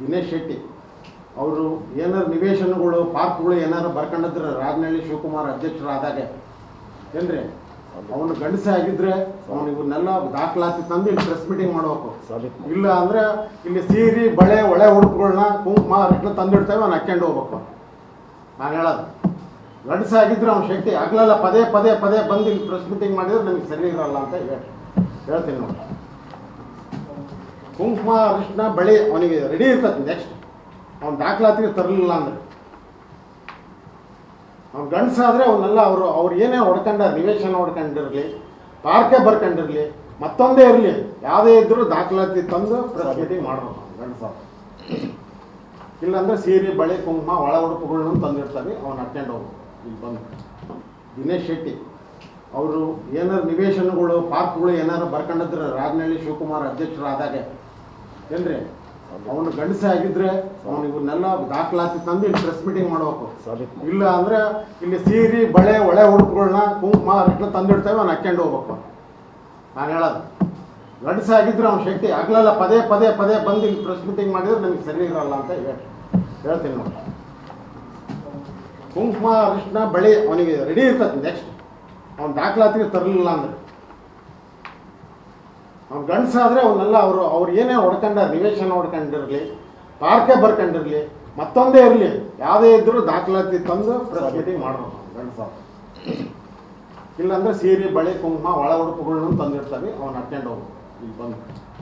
ದಿನೇಶ್ ಶೆಟ್ಟಿ ಅವರು ಏನಾರು ನಿವೇಶನಗಳು ಪಾರ್ಕ್ಗಳು ಏನಾರು ಬರ್ಕೊಂಡಿದ್ರೆ ರಾಜನಹಳ್ಳಿ ಶಿವಕುಮಾರ್ ಅಧ್ಯಕ್ಷರಾದಾಗ ಏನ್ರಿ? ಅವನು ಗಂಡಸ ಆಗಿದ್ರೆ ಅವನು ಇವನ್ನೆಲ್ಲ ದಾಖಲಾತಿ ತಂದು ಇಲ್ಲಿ ಪ್ರೆಸ್ ಮೀಟಿಂಗ್ ಮಾಡ್ಬೇಕು. ಇಲ್ಲ ಅಂದ್ರೆ ಇಲ್ಲಿ ಸೀರೆ ಬಳೆ ಒಳೆ ಉಡುಪುಗಳನ್ನ ಕುಂಕುಮ ಅರಿಶಿನ ತಂದಿಡ್ತೇವೆ ಅವ್ನು ಹಾಕ್ಕೊಂಡು ಹೋಗ್ಬೇಕು. ನಾನು ಹೇಳೋದು. ಗಂಡಸ ಆಗಿದ್ರೆ ಅವ್ನು ಶಕ್ತಿ ಆಗಲಲ್ಲ ಪದೇ ಪದೇ ಪದೇ ಬಂದು ಇಲ್ಲಿ ಪ್ರೆಸ್ ಮೀಟಿಂಗ್ ಮಾಡಿದ್ರೆ ನನಗೆ ಸರಿ ಇರಲ್ಲ ಅಂತ ಹೇಳಿ ಹೇಳ್ತೀನಿ ನೋಡಿ ಕುಂಕುಮ ಅರಿಶಿನ ಬಳಿ ಅವನಿಗೆ ರೆಡಿ ಇರ್ತದೆ ನೆಕ್ಸ್ಟ್ ಅವ್ನು ದಾಖಲಾತಿಗೆ ತರಲಿಲ್ಲ ಅಂದ್ರೆ. ಅವ್ನು ಗಂಡಸಾದ್ರೆ ಅವನ್ನೆಲ್ಲ ಅವರು, ಅವ್ರು ಏನೇ ಹೊಡ್ಕೊಂಡ ನಿವೇಶನ ಹೊಡ್ಕೊಂಡಿರಲಿ, ಪಾರ್ಕೆ ಬರ್ಕೊಂಡಿರಲಿ, ಮತ್ತೊಂದೇ ಇರಲಿ, ಯಾವುದೇ ಇದ್ರೂ ದಾಖಲಾತಿ ತಂದು ಪ್ರೆಸ್ ಮಾಡಬೇಕು ಮಾಡ್ಬೇಕು ಇಲ್ಲಾಂದ್ರೆ ಸೀರೆ, ಬಳೆ, ಕುಂಕುಮ, ಒಳ ಉಡುಪುಗಳನ್ನು ತಂದಿರ್ತಾರೆ, ಅವ್ನು ಅಟೆಂಡ್ ಹೋಗ್ಬೇಕು. ಇಲ್ಲಿ ಬಂದು. ದಿನೇಶ್ ಶೆಟ್ಟಿ, ಅವರು ಏನಾರು ನಿವೇಶನಗಳು, ಪಾರ್ಕ್ಗಳು ಏನಾರು ಬರ್ಕೊಂಡಿದ್ರೆ ರಾಜನಹಳ್ಳಿ ಶಿವಕುಮಾರ್ ಅಧ್ಯಕ್ಷರಾದಾಗ ಏನ್ರಿ? ಅವನು ಗಂಡಸ ಆಗಿದ್ರೆ ಅವನು ಇವನ್ನೆಲ್ಲ ದಾಖಲಾತಿ ತಂದು ಇಲ್ಲಿ ಪ್ರೆಸ್ ಮೀಟಿಂಗ್ ಮಾಡ್ಬೇಕು. ಇಲ್ಲ ಅಂದ್ರೆ ಇಲ್ಲಿ ಸೀರೆ ಬಳೆ ಒಳೆ ಉಡುಪುಗಳನ್ನ ಕುಂಕುಮ ಅರಿಶಿನ ತಂದಿಡ್ತೇವೆ ಅವ್ನು ಹಾಕ್ಕೊಂಡು ಹೋಗ್ಬೇಕು. ನಾನು ಹೇಳೋದು. ಗಂಡಸ ಆಗಿದ್ರೆ ಅವ್ನ ಶಕ್ತಿ ಆಗ್ಲಲ್ಲ ಪದೇ ಪದೇ ಪದೇ ಬಂದು ಇಲ್ಲಿ ಪ್ರೆಸ್ ಮೀಟಿಂಗ್ ಮಾಡಿದ್ರೆ ನನಗೆ ಸರಿ ಇರಲ್ಲ ಅಂತ ಹೇಳಿ ಹೇಳ್ತೀನಿ ನೋಡಿ. ಕುಂಕುಮ ಅರಿಶಿನ ಬಳಿ ಅವನಿಗೆ ರೆಡಿ ಇರ್ತದೆ ನೆಕ್ಸ್ಟ್ ಅವ್ನು ದಾಖಲಾತಿಗೆ ತರಲಿಲ್ಲ ಅಂದ್ರೆ. ಅವ್ನು ಗಂಡಸಾದರೆ ಅವನ್ನೆಲ್ಲ ಅವರು ಅವ್ರು ಏನೇ ಹೊಡ್ಕೊಂಡ ರಿವೇಶನ್ ಹೊಡ್ಕೊಂಡಿರಲಿ, ಪಾರ್ಕೆ ಬರ್ಕೊಂಡಿರಲಿ, ಮತ್ತೊಂದೇ ಇರಲಿ, ಯಾವುದೇ ಇದ್ದರೂ ದಾಖಲಾತಿ ತಂದು ಪ್ರೆಸ್ ಮೀಟಿಂಗ್ ಮಾಡಬೇಕು ಗಂಡಸಾದ ಇಲ್ಲಾಂದ್ರೆ ಸೀರೆ, ಬಳೆ, ಕುಂಕುಮ, ಒಳ ಉಡುಪುಗಳನ್ನು ತಂದಿರ್ತಾನೆ ಅವ್ನು ಹಾಕ್ಕೊಂಡು ಹೋಗ್ಬೇಕು. ಇಲ್ಲಿ ಬಂದು